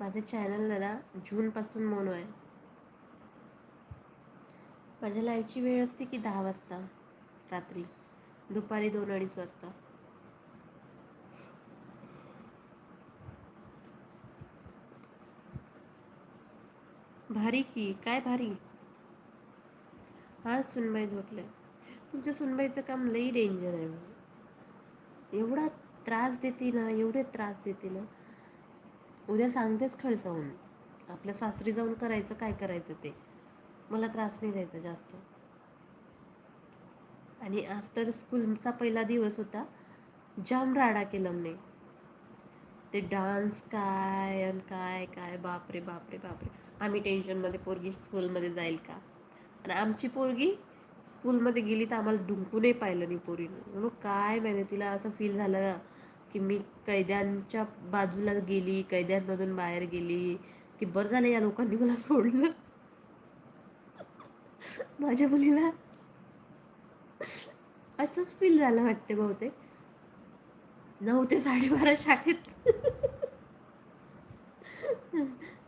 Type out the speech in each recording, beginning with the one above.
माझं चॅनल दादा जूनपासून मोनो आहे. माझ्या लाईव्हची वेळ असते की दहा वाजता? रात्री. दुपारी दोन अडीच वाजता. भारी की? काय भारी? हा सुनबाई झोपले तुमच्या सुनबाईचं काम लई डेंजर आहे एवढा त्रास देते ना एवढे त्रास देते ना. उद्या सांगतेच खडसावून आपल्या सासरी जाऊन करायचं काय करायचं ते. मला त्रास नाही द्यायचा जास्त. आणि आज तर स्कूलचा पहिला दिवस होता. जाम राडा केला म्हणे. ते डान्स काय आणि काय काय बापरे बापरे बापरे. आम्ही टेन्शनमध्ये पोरगी स्कूलमध्ये जाईल का? आणि आमची पोरगी स्कूलमध्ये गेली तर आम्हाला डुंकूनही पाहिलं नाही पोरीनं. म्हणून काय माहिती तिला असं फील झालं की मी कैद्यांच्या बाजूला गेली कैद्यांमधून बाहेर गेली की बरं झालं या लोकांनी मला सोडलं. माझ्या मुलीला असंच फील झालं वाटते बहुतेक. नऊ ते साडेबारा शाळेत.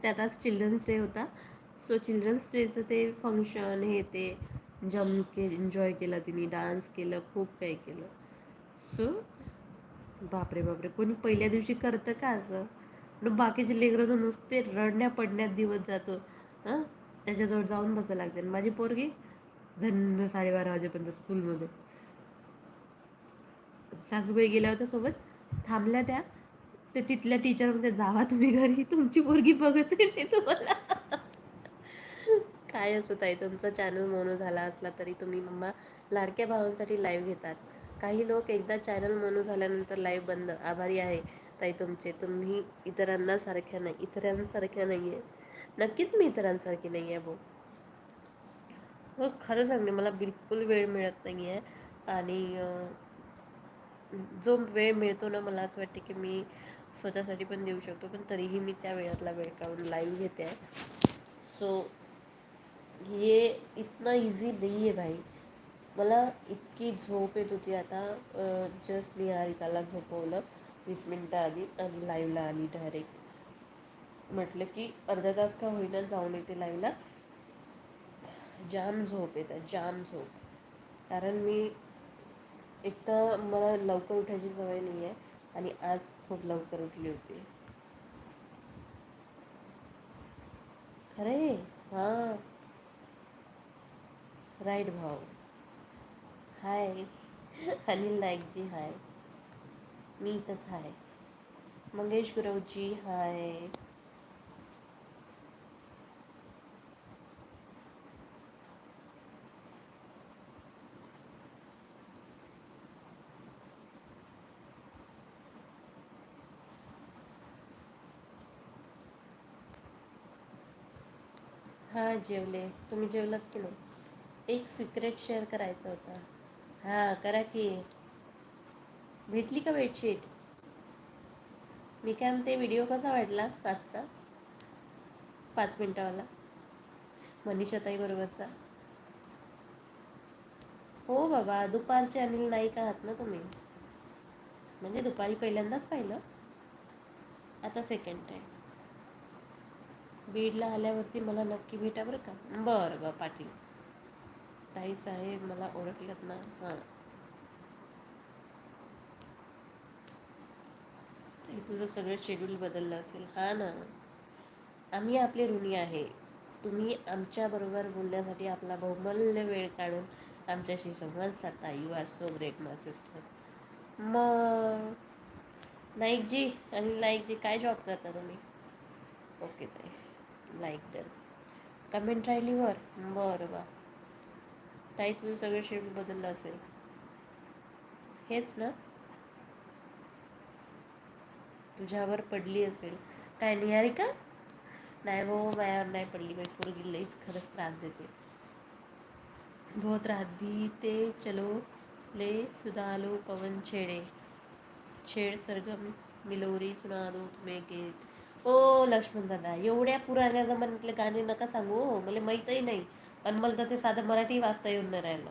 त्यात आज चिल्ड्रन्स डे होता. सो चिल्ड्रन्स डेचं ते फंक्शन हे ते. जम के एन्जॉय केलं तिने डान्स केलं खूप काही केलं. सो बापरे बापरे कोणी पहिल्या दिवशी करतं का असं? न बाकीचे लेकरं तर नुसते रडण्या पडण्यात दिवस जातो. हां? त्याच्याजवळ जाऊन बसायला लागते. आणि माझी पोरगी झन्न साडेबारा वाजेपर्यंत स्कूलमध्ये. सासूबाई गेल्या होत्या सोबत. थांबल्या त्या. तर तिथल्या टीचर म्हणते जावा तुम्ही घरी. तुमची पोरगी बघत नाही तुम्हाला. काय असं ताई तुमचा चॅनल मोनो झाला असला तरी तुम्ही मम्मा लाडक्या भावांसाठी लाईव्ह घेतात. काही लोक एकदा चॅनल मोनो झाल्यानंतर लाईव्ह बंद. आभारी आहे ताई तुमचे. तुम्ही इतरांना सारख्या नाही इतरांसारख्या नाही आहे नक्कीच मी इतरांसारखी नाही आहे भाऊ हो खरं सांगते मला बिलकुल वेळ मिळत नाही आहे आणि जो वेळ मिळतो ना मला असं वाटते की मी स्वतःसाठी पण देऊ शकतो पण तरीही मी त्या वेळातला वेळ काढून लाईव्ह घेते. आहे सो ये इतना इझी नाही आहे भाई। मला इतकी झोप येत होती आता जस्ट निहारिकाला झोपवलं वीस मिनटं आधी आणि लाईव्हला आली डायरेक्ट म्हटलं की अर्धा तास का होईना जाऊन येते लाईव्हला जाम झोप येतं जाम झोप. कारण मी एक तर मला लवकर उठायची सवय नाही आहे आणि आज खूप लवकर उठली होती. खरे हां. राईट भाऊ. हाय. अनिल नाईकजी हाय. मी इथंच हाय. मंगेश गुरवजी हाय. हां जेवले. तुम्ही जेवलात की नाही? एक सिक्रेट शेअर करायचा होता. हां करा की. भेटली का बेडशीट मी काय म्हणते व्हिडिओ कसा वाटला आजचा? पाच मिनटावाला. मनीषाताईबरोबरचा हो बाबा दुपारचे अनिल नाईक आहात ना तुम्ही? म्हणजे दुपारी पहिल्यांदाच पाहिलं? आता सेकंड टाईम बीडला आल्यावरती मला नक्की भेटा बरं का? बरं बरं पाटील. ताई साहेब मला ओळखलत ना हां. तुझं सगळं शेड्यूल बदललं असेल. हा ना. आम्ही आपले ऋणी आहे. तुम्ही आमच्याबरोबर बोलण्यासाठी आपला बहुमूल्य वेळ काढून आमच्याशी संवाद साधता. You are so great my sister मग नाईकजी आणि नाईकजी काय जॉब करता तुम्ही? ओके ताई. लाईक डन कमेंट राहिली वर. बरं बा ताई तुझं सगळं शेड्यूल बदललं असेल. हेच ना? तुझ्यावर पडली असेल. काय निहारी का? नाही हो मायावर नाही पडली. बाई पोरगी लईच खरंच त्रास देते. बहुत राहत भी ते. चलो ले सुधालो पवन छेडे. छेड सरगम मिलोरी सुना दो तुम्ही गीत ओ लक्ष्मण दादा एवढ्या पुराण्या जमान्यातले गाणे नका सांगू हो. मला माहीतही नाही. आणि मला तर ते साधं मराठी वाचता येऊन नाही राहिलं.